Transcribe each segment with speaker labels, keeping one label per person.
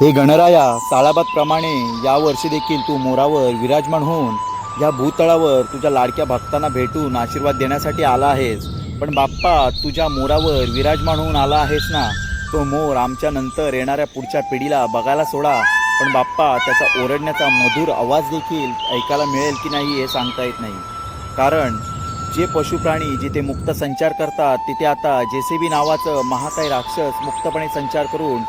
Speaker 1: हे गणराया साळाबादप्रमाणे यावर्षी देखील तू मोरावर विराजमान होऊन या भूतळावर तुझ्या लाडक्या भक्तांना भेटून आशीर्वाद देण्यासाठी आला आहेस. पण बाप्पा तुझ्या मोरावर विराजमान होऊन आला आहेस ना? तो मोर आमच्या नंतर येणाऱ्या पुढच्या पिढीला बघायला सोडा. पण बाप्पा त्याचा ओरडण्याचा मधुर आवाज देखील ऐकायला मिळेल की नाही हे सांगता येत नाही. कारण जे पशुप्राणी जिथे मुक्त संचार करतात तिथे आता जेसीबी नावाचं महाकाय राक्षस मुक्तपणे संचार करून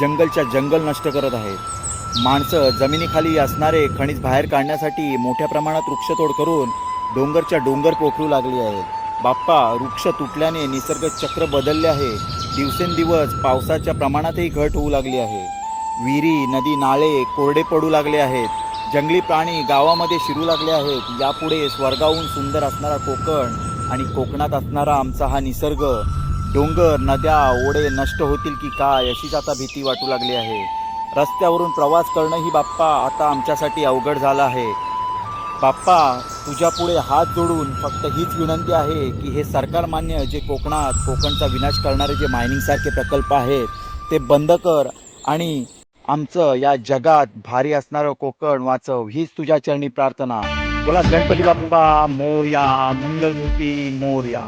Speaker 1: जंगलच्या जंगल नष्ट करत आहेत माणसं जमिनीखाली असणारे खनिज बाहेर काढण्यासाठी मोठ्या प्रमाणात वृक्षतोड करून डोंगरच्या डोंगर पोखरू लागली आहेत. बाप्पा वृक्ष तुटल्याने निसर्ग चक्र बदलले आहे. दिवसेंदिवस पावसाच्या प्रमाणातही घट होऊ लागली आहे. विहिरी नदी नाळे कोरडे पडू लागले आहेत. जंगली प्राणी गावामध्ये शिरू लागले आहेत. यापुढे स्वर्गाहून सुंदर असणारा कोकण आणि कोकणात असणारा आमचा हा निसर्ग डोंगर नद्या ओढे नष्ट होतील की काय अशीच आता भीती वाटू लागली आहे. रस्त्यावरून प्रवास करणंही बाप्पा आता आमच्यासाठी अवघड झालं आहे. बाप्पा तुझ्यापुढे हात जोडून फक्त हीच विनंती आहे की हे सरकार मान्य जे कोकणात कोकणचा विनाश करणारे जे मायनिंगसारखे प्रकल्प आहेत ते बंद कर आणि आमचं या जगात भारी असणारं कोकण वाचव हीच तुझ्या चरणी प्रार्थना. बोला गणपती बाप्पा मोर्या मंगलमूर्ती मोर्या.